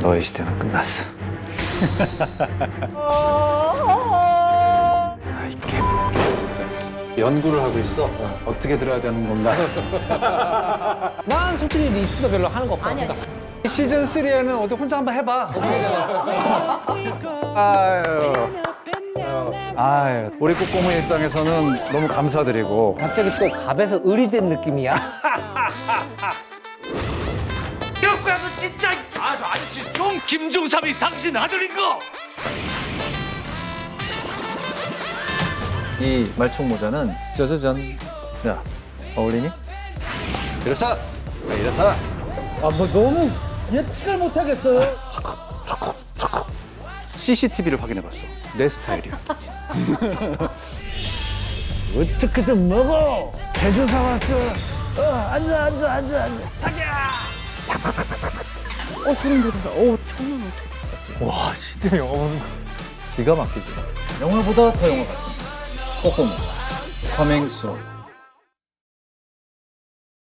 너의 시대는 끝났어. 아이 개. 연구를 하고 있어. 어, 떻게 들어야 되는 건가? 난 솔직히 리스도 별로 하는 거 없다. 아니 아니. 시즌 3에는 어디 혼자 한번 해봐. 아유. 아유, 우리 꼬꼬무 입장에서는 너무 감사드리고 갑자기 또 갑에서 을이 된 느낌이야. 너 진짜 아 저 아저씨 좀 김종삼이 당신 아들인 거 이 말총 모자는 짜자잔. 야, 어울리니? 일어서! 야, 일어서! 아, 뭐 너무 예측을 못 하겠어요. CCTV를 확인해봤어. 내 스타일이야. 어떻게 좀 먹어. 제주사 왔어. 어, 앉아, 앉아, 앉아, 앉아. 자기야. 어 소름 돋았어. 오 천원 어떻게 됐어? 와, 진짜 영화 보는 거. 기가 막히지. 영화보다 더 영화 같은. 꼬꼬무. 커밍 소